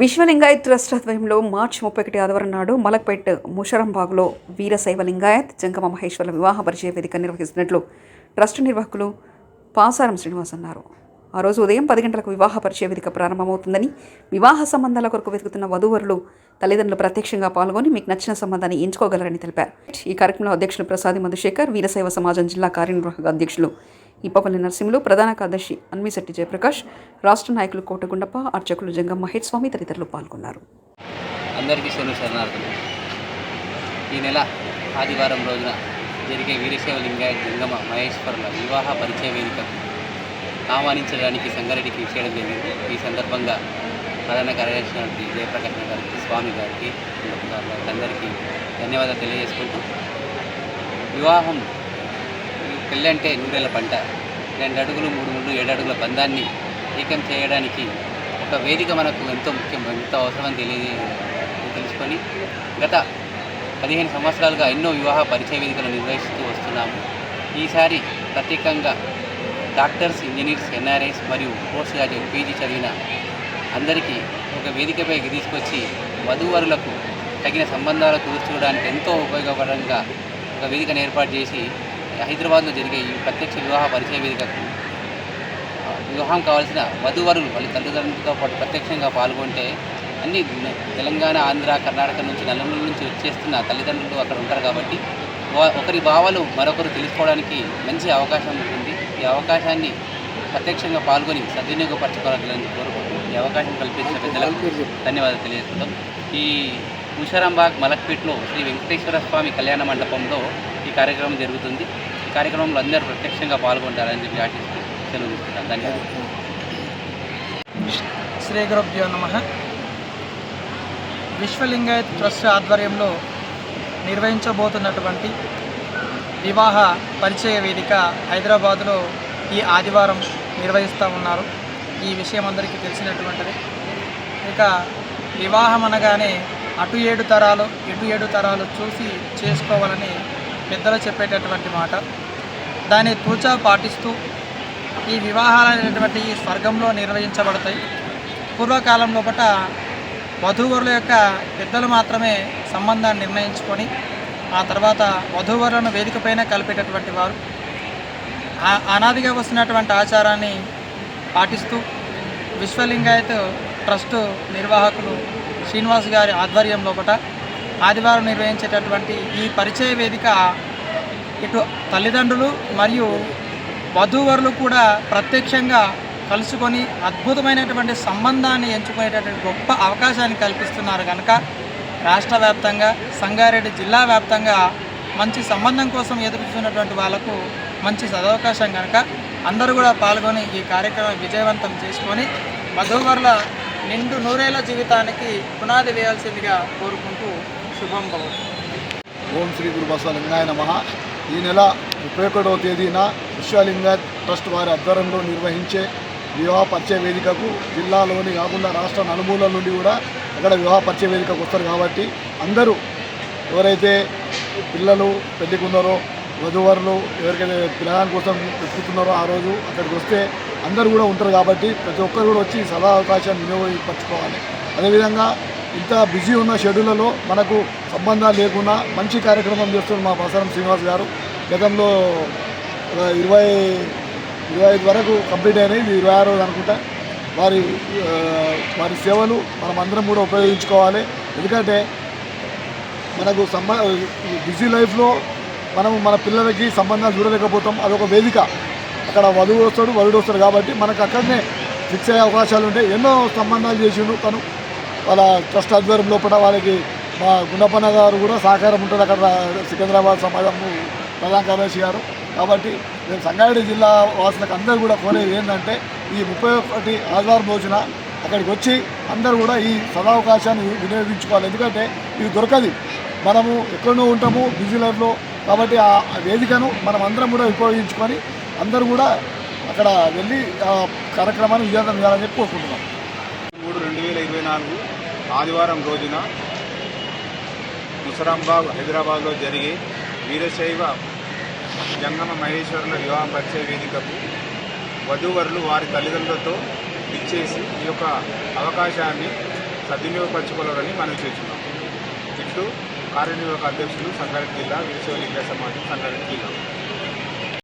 Vishwalingayat trust ఆధ్వర్యంలో మార్చి ముప్పై ఒకటి ఆదివారం నాడు మలక్పేట్ ముషరంబాగ్లో వీరశైవ లింగాయత్ జంగమ మహేశ్వర వివాహ పరిచయ వేదిక నిర్వహిస్తున్నట్లు ట్రస్ట్ నిర్వాహకులు పాసారం శ్రీనివాస్ అన్నారు. ఆ రోజు ఉదయం పది గంటలకు వివాహ పరిచయ వేదిక ప్రారంభమవుతుందని వివాహ సంబంధాల కొరకు వెతుకుతున్న వధూవరులు తల్లిదండ్రులు ప్రత్యక్షంగా పాల్గొని మీకు నచ్చిన సంబంధాన్ని ఎంచుకోగలరని తెలిపారు. ఈ కార్యక్రమంలో అధ్యక్షులు ప్రసాది మధుశేఖర్ వీరశైవ సమాజం జిల్లా కార్యనిర్వాహక అధ్యక్షులు ఇప్పపల్లి నరసింహులు ప్రధాన కార్యదర్శి అన్మిశెట్టి జయప్రకాష్ రాష్ట్ర నాయకులు కోటగుండప్ప అర్చకులు జంగం మహేష్ స్వామి తదితరులు పాల్గొన్నారు. అందరికీ శను శరణార్థులు. ఈ నెల ఆదివారం రోజున జరిగే వీరశైవ లింగాయత్ జంగమ మహేశ్వరుల వివాహ పరిచయ వేదికకు ఆహ్వానించడానికి సంగారెడ్డికి చేయడం జరిగింది. ఈ సందర్భంగా ప్రధాన కార్యదర్శి జయప్రకాష్ గారికి స్వామి గారికి గారికి అందరికీ ధన్యవాదాలు తెలియజేసుకుంటూ వివాహం పెళ్ళి అంటే నూరేళ్ళ పంట. రెండు అడుగులు మూడు మూడు ఏడు అడుగుల బంధాన్ని ఏకం చేయడానికి ఒక వేదిక మనకు ఎంతో ముఖ్యం ఎంతో అవసరమని తెలియదు తెలుసుకొని గత పదిహేను సంవత్సరాలుగా ఎన్నో వివాహ పరిచయ వేదికలు నిర్వహిస్తూ వస్తున్నాము. ఈసారి ప్రత్యేకంగా డాక్టర్స్ ఇంజనీర్స్ ఎన్ఆర్ఐస్ మరియు పోస్ట్ గ్రాడ్యుయేట్ పీజీ చదివిన అందరికీ ఒక వేదికపైకి తీసుకొచ్చి వధూవరులకు తగిన సంబంధాలు కుదుర్చుకోవడానికి ఎంతో ఉపయోగపడంగా ఒక వేదికను ఏర్పాటు చేసి హైదరాబాద్లో జరిగే ఈ ప్రత్యక్ష వివాహ పరిచయ వేదికకు వివాహం కావాల్సిన వధువరులు వాళ్ళ తల్లిదండ్రులతో పాటు ప్రత్యక్షంగా పాల్గొంటే అన్ని తెలంగాణ ఆంధ్ర కర్ణాటక నుంచి నలుగురు నుంచి వచ్చేస్తున్న తల్లిదండ్రులు అక్కడ ఉంటారు కాబట్టి వా- ఒకరి భావాలు మరొకరు తెలుసుకోవడానికి మంచి అవకాశం ఉంటుంది. ఈ అవకాశాన్ని ప్రత్యక్షంగా పాల్గొని సద్వినియోగపరచుకోవాలని కోరుకుంటూ ఈ అవకాశం కల్పించిన పెద్దలకు ధన్యవాదాలు తెలియజేస్తున్నాం ఈ ముషారాంబాగ్ మలక్పేట్లో శ్రీ వెంకటేశ్వర స్వామి కళ్యాణ మండపంలో ఈ కార్యక్రమం జరుగుతుంది. ఈ కార్యక్రమంలో అందరూ ప్రత్యక్షంగా పాల్గొంటారని చెప్పి ఆశిస్తూ సెలవు తీసుకుంటాను. ధన్యవాదాలు. శ్రీ గురుభ్యో నమ. విశ్వలింగాయత్ ట్రస్ట్ ఆధ్వర్యంలో నిర్వహించబోతున్నటువంటి వివాహ పరిచయ వేదిక హైదరాబాదులో ఈ ఆదివారం నిర్వహిస్తూ ఉన్నారు. ఈ విషయం అందరికీ తెలిసినటువంటిది. ఇక వివాహం అనగానే అటు ఏడు తరాలు ఇటు ఏడు తరాలు చూసి చేసుకోవాలని పెద్దలు చెప్పేటటువంటి మాట. దాన్ని తూచా పాటిస్తూ ఈ వివాహాలు అనేటువంటి ఈ స్వర్గంలో నిర్వహించబడతాయి. పూర్వకాలం లోపల వధూవరుల యొక్క పెద్దలు మాత్రమే సంబంధాన్ని నిర్ణయించుకొని ఆ తర్వాత వధూవరులను వేదికపైన కలిపేటటువంటి వారు. ఆ- అనాదిగా వస్తున్నటువంటి ఆచారాన్ని పాటిస్తూ విశ్వలింగాయత్ ట్రస్టు నిర్వాహకులు శ్రీనివాస్ గారి ఆధ్వర్యం లోపల ఆదివారం నిర్వహించేటటువంటి ఈ పరిచయ వేదిక ఇటు తల్లిదండ్రులు మరియు వధూవరులు కూడా ప్రత్యక్షంగా కలుసుకొని అద్భుతమైనటువంటి సంబంధాన్ని ఎంచుకునేటటువంటి గొప్ప అవకాశాన్ని కల్పిస్తున్నారు కనుక రాష్ట్ర వ్యాప్తంగా సంగారెడ్డి జిల్లా వ్యాప్తంగా మంచి సంబంధం కోసం ఎదురుచున్నటువంటి వాళ్ళకు మంచి సదవకాశం కనుక అందరూ కూడా పాల్గొని ఈ కార్యక్రమం విజయవంతం చేసుకొని వధూవరుల నిండు నూరేళ్ళ జీవితానికి పునాది వేయాల్సిందిగా కోరుకుంటూ శుభం భవతు. ఓం శ్రీ గురు బసవలింగాయ నమ. ఈ నెల ముప్పై ఒకటవ తేదీన విశ్వలింగ ట్రస్ట్ వారి ఆధ్వర్యంలో నిర్వహించే వివాహ పరిచయ వేదికకు జిల్లాలోని కాకుండా రాష్ట్ర నలుమూలల నుండి కూడా అక్కడ వివాహ పరిచయ వేదికకు వస్తారు కాబట్టి అందరూ ఎవరైతే పిల్లలు పెళ్ళికున్నారో వధువరులు ఎవరికైతే పిల్లగాని కోసం వెతుకుతున్నారో ఆ రోజు అక్కడికి వస్తే అందరూ కూడా ఉంటారు కాబట్టి ప్రతి ఒక్కరు కూడా వచ్చి సదా అవకాశాన్ని వినియోగపరచుకోవాలి. అదేవిధంగా ఇంత బిజీ ఉన్న షెడ్యూల్లో మనకు సంబంధాలు లేకుండా మంచి కార్యక్రమం చేస్తున్న మా బసారం శ్రీనివాస్ గారు. గతంలో ఇరవై ఇరవై ఐదు వరకు కంప్లీట్ అయినాయి ఇది ఇరవై ఆరు అనుకుంటా. వారి వారి సేవలు మనం అందరం కూడా ఉపయోగించుకోవాలి. ఎందుకంటే మనకు సంబ బిజీ లైఫ్లో మనం మన పిల్లలకి సంబంధాలు చూడలేకపోతాం. అదొక వేదిక. అక్కడ వధువు వస్తాడు వరుడు వస్తాడు కాబట్టి మనకు అక్కడనే ఫిక్స్ అయ్యే అవకాశాలు ఉంటాయి ఎన్నో సంబంధాలు చేసిండు తను. వాళ్ళ ట్రస్ట్ ఆధ్వర్యం లోపల వాళ్ళకి మా గుండపన్న గారు కూడా సహకారం ఉంటుంది. అక్కడ సికింద్రాబాద్ సమాజం ప్రధాన కార్యదర్శి గారు. కాబట్టి మేము సంగారెడ్డి జిల్లా వాసులకు అందరూ కూడా కోరేది ఏంటంటే ఈ ముప్పై ఒకటి ఆదివారం రోజున అక్కడికి వచ్చి అందరూ కూడా ఈ సదావకాశాన్ని వినియోగించుకోవాలి. ఎందుకంటే ఇది దొరకదు. మనము ఎక్కడో ఉంటాము బిజీ లైఫ్లో. కాబట్టి ఆ వేదికను మనం అందరం కూడా ఉపయోగించుకొని అందరూ కూడా అక్కడ వెళ్ళి ఆ కార్యక్రమాన్ని విజయవంతం చేయాలని చెప్పి కోరుకుంటున్నాం. మూడు రెండు వేల ఇరవై నాలుగు ఆదివారం రోజున ముసరాంబాగ్ హైదరాబాద్లో జరిగే వీరశైవ జంగమ మహేశ్వరుల వివాహ పరిచయ వేదికకు వధూవరులు వారి తల్లిదండ్రులతో ఇచ్చేసి ఈ యొక్క అవకాశాన్ని సద్వినియోగపరచుకోవాలని మనం చేస్తున్నాం. ఇట్లు కార్యనిర్వాహక అధ్యక్షులు సంగారెడ్డి జిల్లా వీరశైవ లింగ సమాజం సంగారెడ్డి జిల్లా.